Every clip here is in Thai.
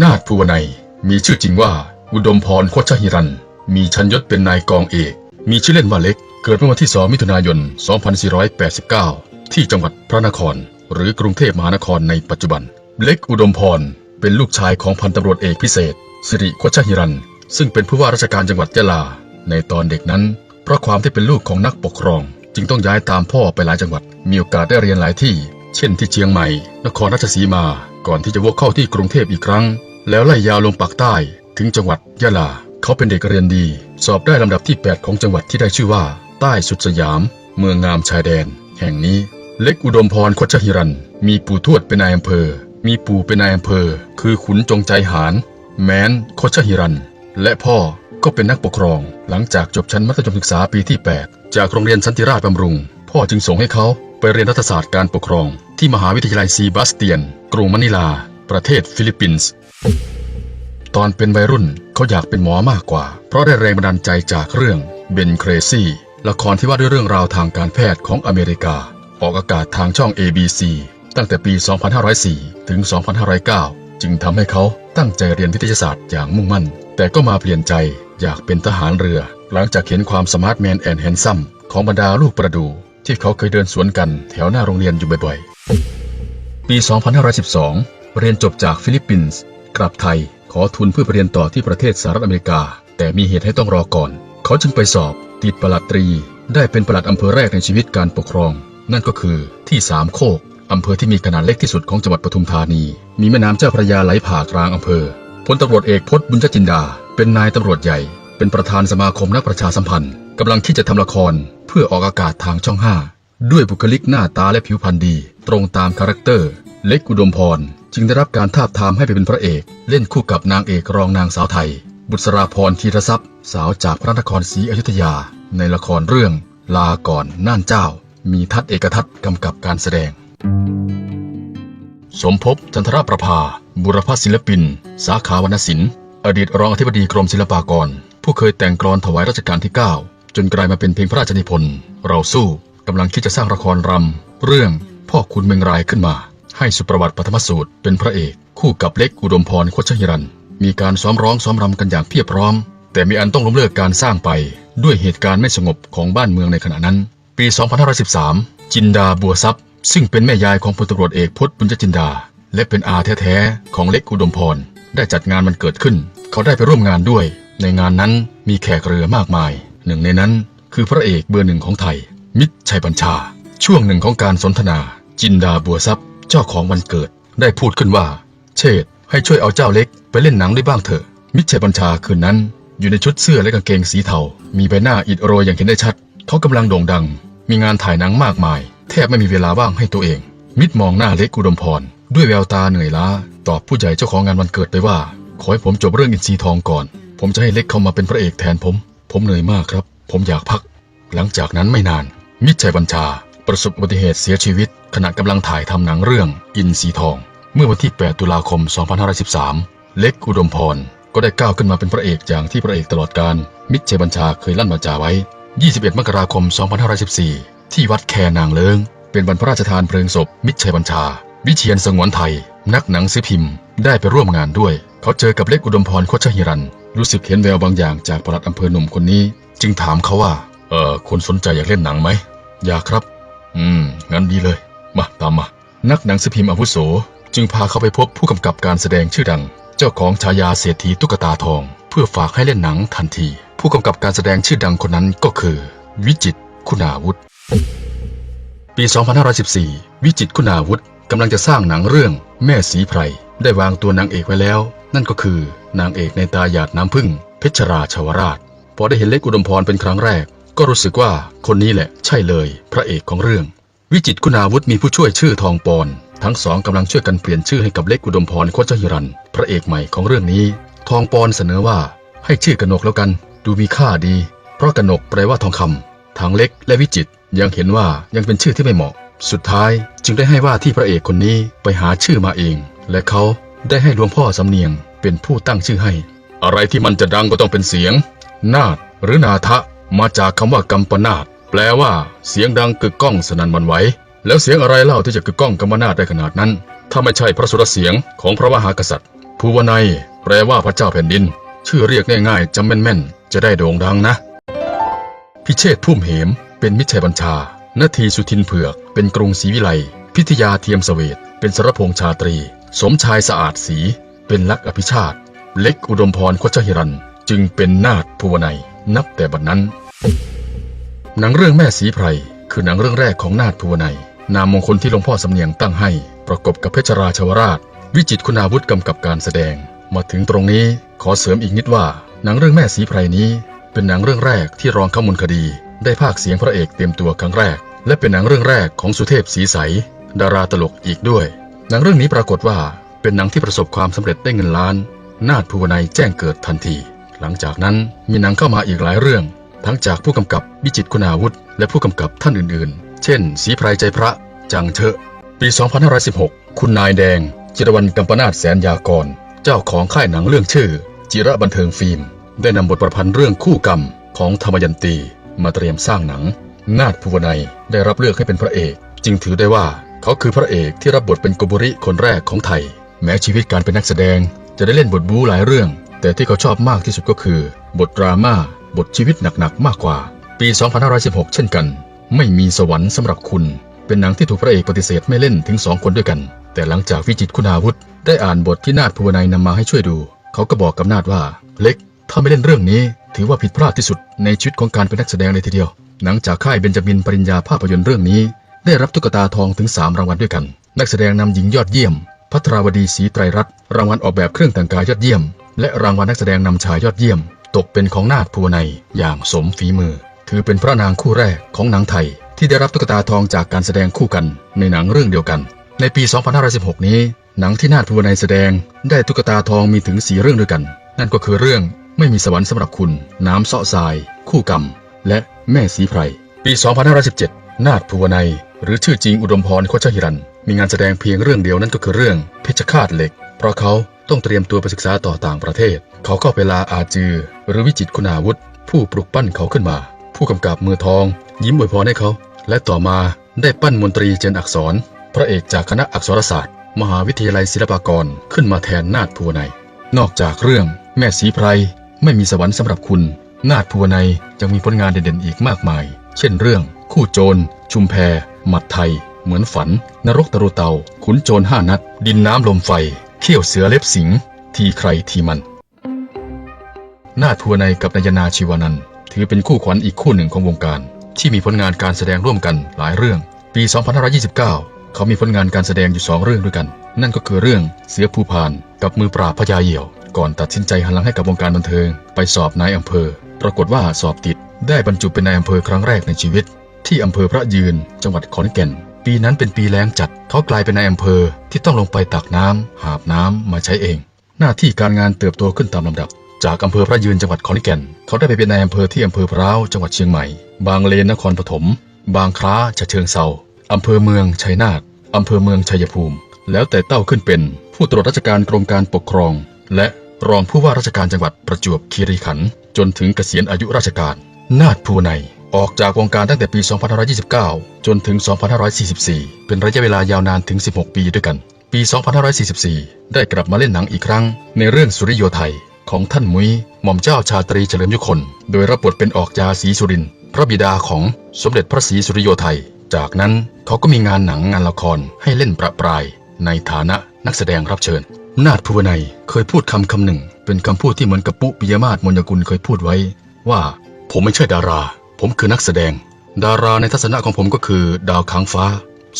นาถภูวนัย มีชื่อจริงว่า อุดมพรโคชหิรัน มีชั้นยศเป็นนายกองเอก มีชื่อเล่นว่าเล็ก เกิดเมื่อวันที่ 2 มิถุนายน 2489 ที่จังหวัดพระนคร หรือกรุงเทพมหานครในปัจจุบัน เล็กอุดมพร เป็นลูกชายของพันตำรวจเอกพิเศษ สิริโคชหิรัน ซึ่งเป็นผู้ว่าราชการจังหวัดยะลา ในตอนเด็กนั้น เพราะความที่เป็นลูกของนักปกครอง จึงต้องย้ายตามพ่อไปหลายจังหวัด มีโอกาสได้เรียนหลายที่ เช่นที่เชียงใหม่ นครราชสีมาก่อนที่จะวกเข้าที่กรุงเทพอีกครั้ง แล้วไล่ยาวลงปากใต้ถึงจังหวัดยะลา เขาเป็นเด็กเรียนดี สอบได้ลำดับที่ 8 ของจังหวัดที่ได้ชื่อว่า ใต้สุดสยาม เมืองงามชายแดน แห่งนี้ เล็กอุดมพรคชหิรัน มีปู่ทวดเป็นนายอำเภอ มีปู่เป็นนายอำเภอ คือขุนจงใจหาร แม้นคชหิรัน และพ่อก็เป็นนักปกครอง หลังจากจบชั้นมัธยมศึกษาปีที่ 8 จากโรงเรียนสันติราชบำรุง พ่อจึงส่งให้เขาไปเรียนรัฐศาสตร์การปกครอง ที่มหาวิทยาลัยซีบาสเตียน กรุงมะนิลา ประเทศฟิลิปปินส์ ตอนเป็นวัยรุ่นเขาอยากเป็นหมอมากกว่า เพราะได้แรงบันดาลใจจากเรื่องเบนเครซี่ละครที่ว่าด้วยเรื่องราวทางการแพทย์ของอเมริกา ออกอากาศทางช่อง ABC ตั้งแต่ปี 2504 ถึง 2509 จึงทำให้เขาตั้งใจเรียนวิทยาศาสตร์อย่างมุ่งมั่น แต่ก็มาเปลี่ยนใจอยากเป็นทหารเรือ หลังจากเห็นความสมาร์ทแมนแอนด์แฮนซัมของบรรดาลูกประดู ที่เขาเคยเดินสวนกันแถวหน้าโรงเรียนอยู่บ่อยๆ ปี 2512 เรียนจบจากฟิลิปปินส์ กลับไทยขอทุนเพื่อไปเรียนต่อที่ประเทศสหรัฐอเมริกา แต่มีเหตุให้ต้องรอก่อน เขาจึงไปสอบติดประหลัดตรี ได้เป็นประหลัดอำเภอแรกในชีวิตการปกครอง นั่นก็คือที่สามโคกอำเภอที่มีขนาดเล็กที่สุดของจังหวัดปทุมธานี มีแม่น้ำเจ้าพระยาไหลผ่ากลางอำเภอพลตำรวจเอกพจน์บุญจินดา เป็นนายตำรวจใหญ่ เป็นประธานสมาคมนักประชาสัมพันธ์กำลังคิดจะทำละคร เพื่อออกอากาศทางช่องห้าด้วยบุคลิกหน้าตาและผิวพรรณดี ตรงตามคาแรคเตอร์ เล็กอุดมพร จึงได้รับการทาบทามให้ไปเป็นพระเอก เล่นคู่กับนางเอกรองนางสาวไทย บุษราพรธีรทรัพย์ สาวจากพระนครศรีอยุธยา ในละครเรื่อง ลาก่อนน่านเจ้า มีทัศเอกทัศน์กำกับการแสดง สมภพจันทรประภา บุรพศิลปิน สาขาวรรณศิลป์ อดีตรองอธิบดีกรมศิลปากร ผู้เคยแต่งกลอนถวายรัชกาลที่ 9 จนกลายมาเป็นเพลงพระราชนิพนธ์เราสู้กำลังคิดจะสร้างละครรำเรื่องพ่อคุณเมงรายขึ้นมา ให้สุประวัติปฐมสูตรเป็นพระเอกคู่กับเล็กอุดมพรโคชหิรัน มีการซ้อมร้องซ้อมรำกันอย่างเพียบพร้อม แต่มีอันต้องล้มเลิกการสร้างไป ด้วยเหตุการณ์ไม่สงบของบ้านเมืองในขณะนั้น ปี 2513 จินดาบัวทรัพย์ ซึ่งเป็นแม่ยายของพลตำรวจเอกพจน์บุญจินดา และเป็นอาแท้ๆของเล็กอุดมพรได้จัดงานมันเกิดขึ้น เขาได้ไปร่วมงานด้วย ในงานนั้นมีแขกเรือมากมาย หนึ่งในนั้น คือพระเอกเบอร์หนึ่งของไทย มิตรชัยบัญชา ช่วงหนึ่งของการสนทนา จินดาบัวทรัพย์ เจ้าของวันเกิด ได้พูดขึ้นว่า เชษให้ช่วยเอาเจ้าเล็กไปเล่นหนังได้บ้างเถอะ มิตรชัยบัญชาคืนนั้น อยู่ในชุดเสื้อและกางเกงสีเทา มีใบหน้าอิดโรยอย่างเห็นได้ชัด เขากำลังโด่งดัง มีงานถ่ายหนังมากมาย แทบไม่มีเวลาว่างให้ตัวเอง มิตรมองหน้าเล็กอุดมพร ด้วยแววตาเหนื่อยล้า ตอบผู้ใหญ่เจ้าของงานวันเกิดไปว่า ขอให้ผมจบเรื่องอินทรีทองก่อน ผมจะให้เล็กเข้ามาเป็นพระเอกแทนผม ผมเหนื่อยมากครับ ผมอยากพัก หลังจากนั้นไม่นาน มิตรชัยบัญชา ประสบอุบัติเหตุเสียชีวิต ขณะกำลังถ่ายทำหนังเรื่องอินทรีทอง เมื่อวันที่ 8 ตุลาคม 2513 เล็กอุดมพร ก็ได้ก้าวขึ้นมาเป็นพระเอกอย่างที่พระเอกตลอดการมิตรชัยบัญชาเคยลั่นวาจาไว้ 21 มกราคม 2514 ที่วัดแคนางเลิง เป็นวันพราชทานเพลิงศพ มิตรชัยบัญชา วิเชียนสงวนไทย นักหนังสือพิมพ์ ได้ไปร่วมงานด้วย เขาเจอกับเล็กอุดมพรโคชหิรัน รู้สึกเห็นแววบางอย่างจากปลัดอำเภอหนุ่มคนนี้ จึงถามเขาว่า เออคุณสนใจอยากเล่นหนังไหม อยากครับ อืม งั้นดีเลย มาตามมา นักหนังสือพิมพ์อาวุโส จึงพาเขาไปพบผู้กำกับการแสดงชื่อดัง เจ้าของฉายาเศรษฐีตุ๊กตาทอง เพื่อฝากให้เล่นหนังทันที ผู้กำกับการแสดงชื่อดังคนนั้นก็คือ วิจิตคุณาวุฒิปี 2514 วิจิตคุณาวุฒิกำลังจะสร้างหนังเรื่องแม่สีไพร ได้วางตัวนางเอกไว้แล้ว นั่นก็คือนางเอกในตาหยาดน้ำพึ่ง เพชรราชวราช พอได้เห็นเล็กอุดมพรเป็นครั้งแรก ก็รู้สึกว่าคนนี้แหละใช่เลยพระเอกของเรื่อง วิจิตคุณาวุฒิมีผู้ช่วยชื่อทองปอน ทั้งสองกำลังช่วยกันเปลี่ยนชื่อให้กับเล็กอุดมพรโคจหิรัน พระเอกใหม่ของเรื่องนี้ ทองปอนเสนอว่าให้ชื่อกนกแล้วกัน ดูมีค่าดี เพราะกนกแปลว่าทองคำทางเล็กและวิจิตยังเห็นว่ายังเป็นชื่อที่ไม่เหมาะ สุดท้ายจึงได้ให้ว่าที่พระเอกคนนี้ไปหาชื่อมาเอง และเขาได้ให้หลวงพ่อสำเนียงเป็นผู้ตั้งชื่อให้ อะไรที่มันจะดังก็ต้องเป็นเสียง นาดหรือนาทะ มาจากคำว่ากัมปนาตแปลว่า เสียงดังกึกก้องสนั่นวันไหว แล้วเสียงอะไรเล่าที่จะกึกก้องกัมปนาตได้ขนาดนั้น ถ้าไม่ใช่พระสุรเสียงของพระมหากษัตริย์ภูวนัยแปลว่าพระเจ้าแผ่นดิน ชื่อเรียกง่ายๆจำแม่นๆ จะได้โด่งดังนะ พิเชษพุ่มเหม เป็นมิชัยบัญชานาทีสุทินเผือก เป็นกรุงศรีวิไล พิทยาเทียมเสวตเป็นสรพงษ์ชาตรี สมชายสะอาดสีเป็นลักษณ์อภิชาติ เล็กอุดมพรโคชหิรัน จึงเป็นนาถภูวนัย นับแต่บัดนั้น หนังเรื่องแม่สีไพรคือหนังเรื่องแรกของนาถภูวนัย นามมงคลที่หลวงพ่อสำเนียงตั้งให้ ประกบกับเพชรราชวราช วิจิตคุณาวุฒิกำกับการแสดง มาถึงตรงนี้ขอเสริมอีกนิดว่า หนังเรื่องแม่สีไพรนี้ เป็นหนังเรื่องแรกที่รองข้ามูลคดี ได้ภาคเสียงพระเอกเต็มตัวครั้งแรก และเป็นหนังเรื่องแรกของสุเทพสีใส ดาราตลกอีกด้วย หนังเรื่องนี้ปรากฏว่าเป็นหนังที่ประสบความสำเร็จได้เงินล้าน นาถภูวนัยแจ้งเกิดทันที หลังจากนั้นมีหนังเข้ามาอีกหลายเรื่อง ทั้งจากผู้กำกับวิจิตคุณาวุฒิและผู้กำกับท่านอื่นๆ เช่น สีไพรใจพระ จังเชอะ ปี 2516 คุณนายแดง จิรวรรณกัมปนาทแสนยากร เจ้าของค่ายหนังเรื่องชื่อ จิระบันเทิงฟิล์ม ได้นำบทประพันธ์เรื่องคู่กรรมของธรรมยันตี มาเตรียมสร้างหนัง นาถภูวนัยได้รับเลือกให้เป็นพระเอก จึงถือได้ว่าเขาคือพระเอกที่รับบทเป็นโกโบริคนแรกของไทย แม้ชีวิตการเป็นนักแสดงจะได้เล่นบทบู๊หลายเรื่อง แต่ที่เขาชอบมากที่สุดก็คือ บทดราม่า บทชีวิตหนักๆมากกว่า ปี 2516 เช่นกัน ไม่มีสวรรค์สำหรับคุณ เป็นหนังที่ถูกพระเอกปฏิเสธไม่เล่นถึงสองคนด้วยกัน แต่หลังจากวิจิตคุณาวุธ ได้อ่านบทที่นาถภูวนัยนำมาให้ช่วยดู เขาก็บอกกับนาถว่า เล็ก ถ้าไม่เล่นเรื่องนี้ ถือว่าผิดพลาดที่สุดในชีวิตของการเป็นนักแสดงเลยทีเดียว หนังจากค่ายเบนจามินปริญญาภาพยนตร์เรื่องนี้ ได้รับตุ๊กตาทองถึง 3 รางวัลด้วยกัน นักแสดงนำหญิงยอดเยี่ยม พัทราวดีศรีไตรรัตน์รางวัลออกแบบเครื่องแต่งกายยอดเยี่ยม และรางวัลนักแสดงนำชายยอดเยี่ยม ตกเป็นของนาถภูวนัยอย่างสมฝีมือ ถือเป็นพระนางคู่แรกของหนังไทย ที่ได้รับตุ๊กตาทองจากการแสดงคู่กันในหนังเรื่องเดียวกัน ในปี 2516 นี้ หนังที่นาถภูวนัยแสดงได้ตุ๊กตาทองมีถึงสีเรื่องด้วยกัน นั่นก็คือเรื่องไม่มีสวรรค์สำหรับคุณ น้ำเสาะทราย คู่กรรม และแม่สีไพร ปี 2517 นาถภูวนัยหรือชื่อจริงอุดมพรโคชหิรัน มีงานแสดงเพียงเรื่องเดียวนั่นก็คือเรื่องเพชฌฆาตเหล็ก เพราะเขาต้องเตรียมตัวไปศึกษาต่อต่างประเทศ เขาเข้าไปลาอาจือ หรือวิจิตคุณาวุธ ผู้ปลุกปั้นเขาขึ้นมา ผู้กำกับมือทอง ยิ้มอวยพรให้เขา และต่อมาได้ปั้นมนตรีเจนอักษร พระเอกจากคณะอักษรศาสตร์ มหาวิทยาลัยศิลปากรขึ้นมาแทนนาถภูวนนอกจากเรื่องแม่สีไพรไม่มีสวรรค์สำหรับคุณ นาถภูวนัยยังมีผลงานเด่นๆอีกมากมาย เช่นเรื่อง คู่โจร ชุมแพหมัดไทย เหมือนฝัน นรกตะรุเตา ขุนโจรห้านัด ดินน้ำลมไฟ เขี้ยวเสือเล็บสิง ทีใครทีมัน หน้าถภูวนัยกับนายนาชีวานันถือเป็นคู่ขวัญอีกคู่หนึ่งของวงการ ที่มีผลงานการแสดงร่วมกันหลายเรื่อง ปี 2529 เขามีผลงานการแสดงอยู่สองเรื่องด้วยกัน นั่นก็คือเรื่องเสือภูพาน กับมือปราบพญาเหยี่ยว ก่อนตัดสินใจหันหลังให้กับวงการบันเทิง ไปสอบนายอำเภอ ปรากฏว่าสอบติด ได้บรรจุเป็นนายอำเภอครั้งแรกในชีวิต ที่อำเภอพระยืน จังหวัดขอนแก่น ปีนั้นเป็นปีแล้งจัด เขากลายเป็นนายอำเภอที่ต้องลงไปตักน้ำหาบน้ำมาใช้เอง หน้าที่การงานเติบโตขึ้นตามลำดับ จากอำเภอพระยืนจังหวัดขอนแก่น เขาได้ไปเป็นนายอำเภอที่อำเภอพร้าวจังหวัดเชียงใหม่ บางเลนนครปฐม บางคล้าฉะเชิงเซาอำเภอเมืองชัยนาทอำเภอเมืองชัยภูมิ แล้วแต่เต้าขึ้นเป็น ผู้ตรวจราชการกรมการปกครอง และรองผู้ว่าราชการจังหวัดประจวบคีรีขันธ์จนถึงเกษียณอายุราชการ นาถภูวนัยออกจากวงการตั้งแต่ปี 2529 จนถึง 2544 เป็นระยะเวลายาวนานถึง 16 ปีด้วยกัน ปี 2544 ได้กลับมาเล่นหนังอีกครั้ง ในเรื่องสุริโยไทย ของท่านมุ้ยหม่อมเจ้าชาตรีเฉลิมยุคน โดยรับบทเป็นออกจาศรีสุรินทร์พระบิดาของสมเด็จพระศรีสุริโยไทย จากนั้นเขาก็มีงานหนังงานละครให้เล่นประปราย ในฐานะนักแสดงรับเชิญ นาถภูวนัยเคยพูดคำคำหนึ่ง เป็นคำพูดที่เหมือนกับปุ๊ปิยมาศมนยกุลเคยพูดไว้ ว่าผมไม่ใช่ดารา ผมคือนักแสดง ดาราในทัศนะของผมก็คือ ดาวค้างฟ้า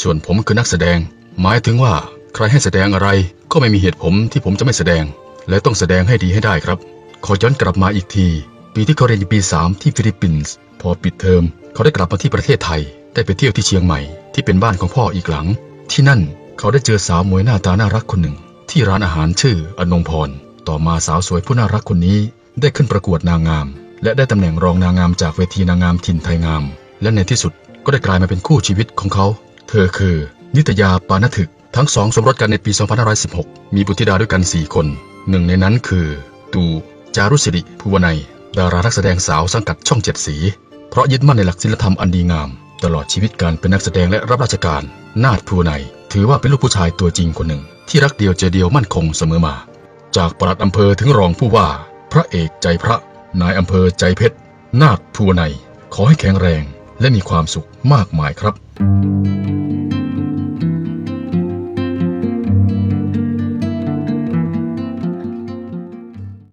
ส่วนผมคือนักแสดง หมายถึงว่าใครให้แสดงอะไรก็ไม่มีเหตุผลที่ผมจะไม่แสดง และต้องแสดงให้ดีให้ได้ครับ ขอย้อนกลับมาอีกที ปีที่เขาเรียนอยู่ปี 3 ที่ฟิลิปปินส์พอปิดเทอม เขาได้กลับมาที่ประเทศไทย ได้ไปเที่ยวที่เชียงใหม่ ที่เป็นบ้านของพ่ออีกหลัง ที่นั่นเขาได้เจอสาวมวยหน้าตาน่ารักคนหนึ่ง ที่ร้านอาหารชื่ออนงพร ต่อมาสาวสวยผู้น่ารักคนนี้ ได้ขึ้นประกวดนางงาม และได้ตำแหน่งรองนางงามจากเวทีนางงามถิ่นไทยงาม และในที่สุดก็ได้กลายมาเป็นคู่ชีวิตของเขา เธอคือ นิตยาปานถึก ทั้งสองสมรสกันในปี 2516 มีบุตรธิดาด้วยกัน 4 คน หนึ่งในนั้นคือตูจารุสิริภูวนัย ดารานักแสดงสาวสังกัดช่องเจ็ดสี เพราะยึดมั่นในหลักศีลธรรมอันดีงาม ตลอดชีวิตการเป็นนักแสดงและรับราชการ นาถภูวนัย ถือว่าเป็นลูกผู้ชายตัวจริงคนหนึ่ง ที่รักเดียวใจเดียวมั่นคงเสมอมา จากปลัดอำเภอถึงรองผู้ว่า พระเอกใจพระ นายอำเภอใจเพชร นาดภูวนัย ขอให้แข็งแรงและมีความสุขมากมายครับ